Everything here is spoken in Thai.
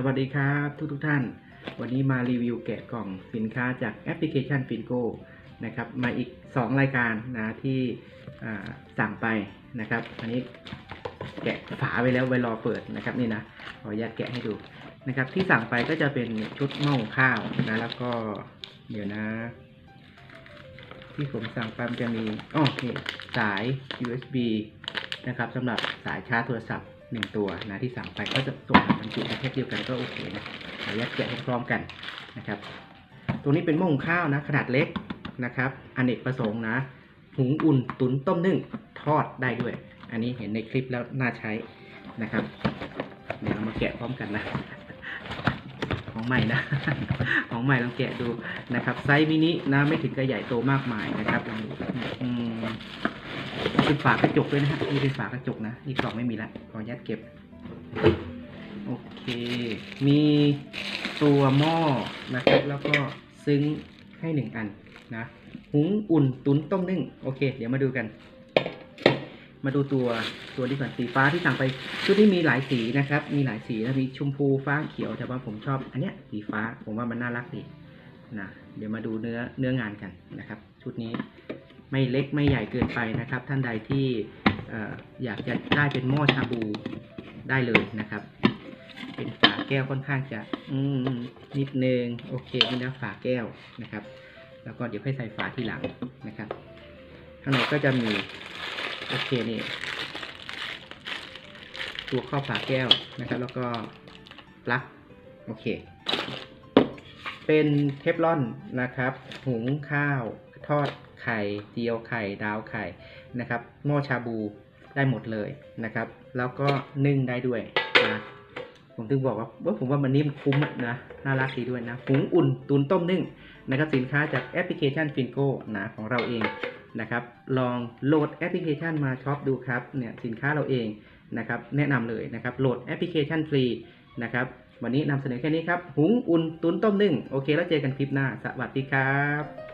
สวัสดีครับทุกทุกท่าน วันนี้มารีวิวแกะกล่องสินค้าจากแอปพลิเคชัน Fingo นะครับมาอีก 2 รายการนะที่สั่งไปนะครับ อันนี้แกะฝาไปแล้วไว้รอเปิดนะครับนี่นะขออนุญาตแกะให้ดูนะครับ ที่สั่งไปก็จะเป็นชุดหม้อข้าวนะแล้วก็เดี๋ยวนะ ที่ผมสั่งไปมันจะมีอ๋อนี่สาย USB นะครับสำหรับสายชาร์จโทรศัพท์ หนึ่งตัวนะที่สั่งไปก็จะส่งมาบรรจุในแพ็คเดียวกันก็โอเคนะขออนุญาตแกะให้พร้อมกันนะครับ ตัวนี้เป็นหม้อหุงข้าวนะขนาดเล็กนะครับอเนกประสงค์นะหุงอุ่นตุนต้มนึ่งทอดได้ด้วย อันนี้เห็นในคลิปแล้วน่าใช้นะครับ เดี๋ยวเรามาแกะพร้อมกันนะ ของใหม่นะ ของใหม่ลองแกะดูนะครับ ไซส์มินินะไม่ถึงกับใหญ่โตมากมายนะครับลองดูอืม เป็นฝากระจกด้วยนะฮะนี่เป็นฝากระจกนะนี่กล่องไม่มีละขออนุญาตเก็บ โอเค มีตัวหม้อนะครับแล้วก็ซึ้งให้หนึ่งอันนะหุงอุ่นตุนต้มนึ่งโอเค เดี๋ยวมาดูกัน มาดูตัวตัวนี้ก่อนสีฟ้าที่สั่งไปชุดที่มีหลายสีนะครับ มีหลายสีนะมีชมพูฟ้าเขียวแต่ว่าผมชอบอันเนี้ยสีฟ้าผมว่ามันน่ารักดีนะเดี๋ยวมาดูเนื้อเนื้องานกันนะครับ ชุดนี้ ไม่เล็กไม่ใหญ่เกินไปนะครับ ท่านใดที่อ่อยากจะได้เป็นหม้อชาบูได้เลยนะครับ เป็นฝาแก้วค่อนข้างจะอืมนิดนึงโอเคนี่นะฝาแก้วนะครับ แล้วก็เดี๋ยวค่อยใส่ฝาทีหลังนะครับ ข้างในก็จะมีโอเคนี่ตัวครอบฝาแก้วนะครับ แล้วก็ปลั๊กโอเค เป็นเทฟลอนนะครับ หุงข้าว ทอดไข่เจียวไข่ ดาวไข่นะครับ หม้อชาบูได้หมดเลยนะครับ แล้วก็นึ่งได้ด้วยนะผมถึงบอกว่าผมว่ามันนี่มันคุ้มนะน่ารักดีด้วยนะหุงอุ่นตุนต้มนึ่งนะครับสินค้าจากแอปพลิเคชัน Fingo นะของเราเองนะครับ ลองโหลดแอปพลิเคชันมาช็อปดูครับเนี่ยสินค้าเราเองนะครับ แนะนำเลยนะครับโหลดแอปพลิเคชันฟรีนะครับ วันนี้นำเสนอแค่นี้ครับ หุงอุ่นตุนต้มนึ่ง โอเค แล้วเจอกันคลิปหน้า สวัสดีครับ